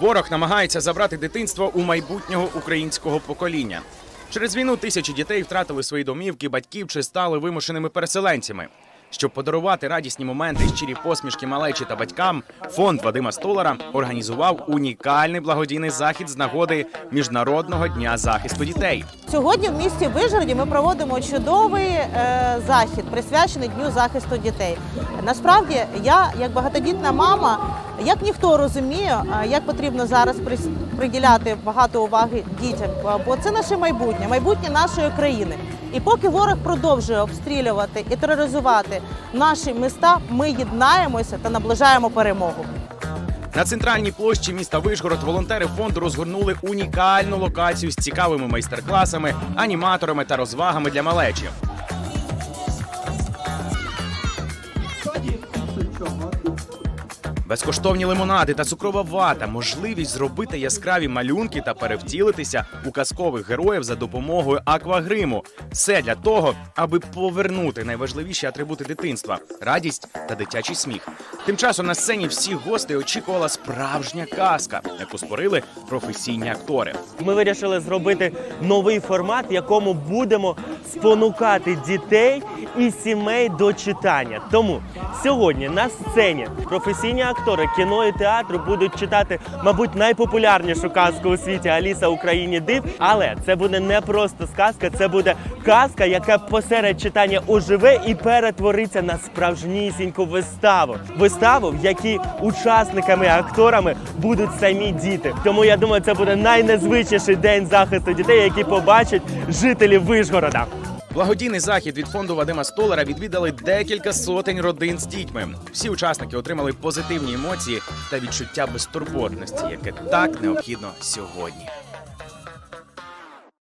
Ворог намагається забрати дитинство у майбутнього українського покоління. Через війну тисячі дітей втратили свої домівки, батьків чи стали вимушеними переселенцями. Щоб подарувати радісні моменти, щирі посмішки малечі та батькам, фонд Вадима Столара організував унікальний благодійний захід з нагоди Міжнародного дня захисту дітей. Сьогодні в місті Вижгороді ми проводимо чудовий е, захід, присвячений Дню захисту дітей. Насправді, я, як багатодітна мама, як ніхто розумію, е, як потрібно зараз приділяти багато уваги дітям, бо це наше майбутнє, майбутнє нашої країни. І поки ворог продовжує обстрілювати і тероризувати наші міста, ми єднаємося та наближаємо перемогу. На центральній площі міста Вишгород волонтери фонду розгорнули унікальну локацію з цікавими майстер-класами, аніматорами та розвагами для малечі. Безкоштовні лимонади та цукрова вата, можливість зробити яскраві малюнки та перевтілитися у казкових героїв за допомогою аквагриму. Все для того, аби повернути найважливіші атрибути дитинства радість та дитячий сміх. Тим часом на сцені всіх гостей очікувала справжня казка, яку створили професійні актори. Ми вирішили зробити новий формат, в якому будемо спонукати дітей і сімей до читання. Тому сьогодні на сцені професійні актори кіно і театру будуть читати, мабуть, найпопулярнішу казку у світі Аліса Україні див. Але це буде не просто сказка, це буде казка, яка посеред читання оживе і перетвориться на справжнісіньку виставу. Виставу, в якій учасниками, акторами будуть самі діти. Тому я думаю, це буде найнезвичніший день захисту дітей, які побачать жителі Вишгорода. Благодійний захід від фонду Вадима Столера відвідали декілька сотень родин з дітьми. Всі учасники отримали позитивні емоції та відчуття безтурботності, яке так необхідно сьогодні.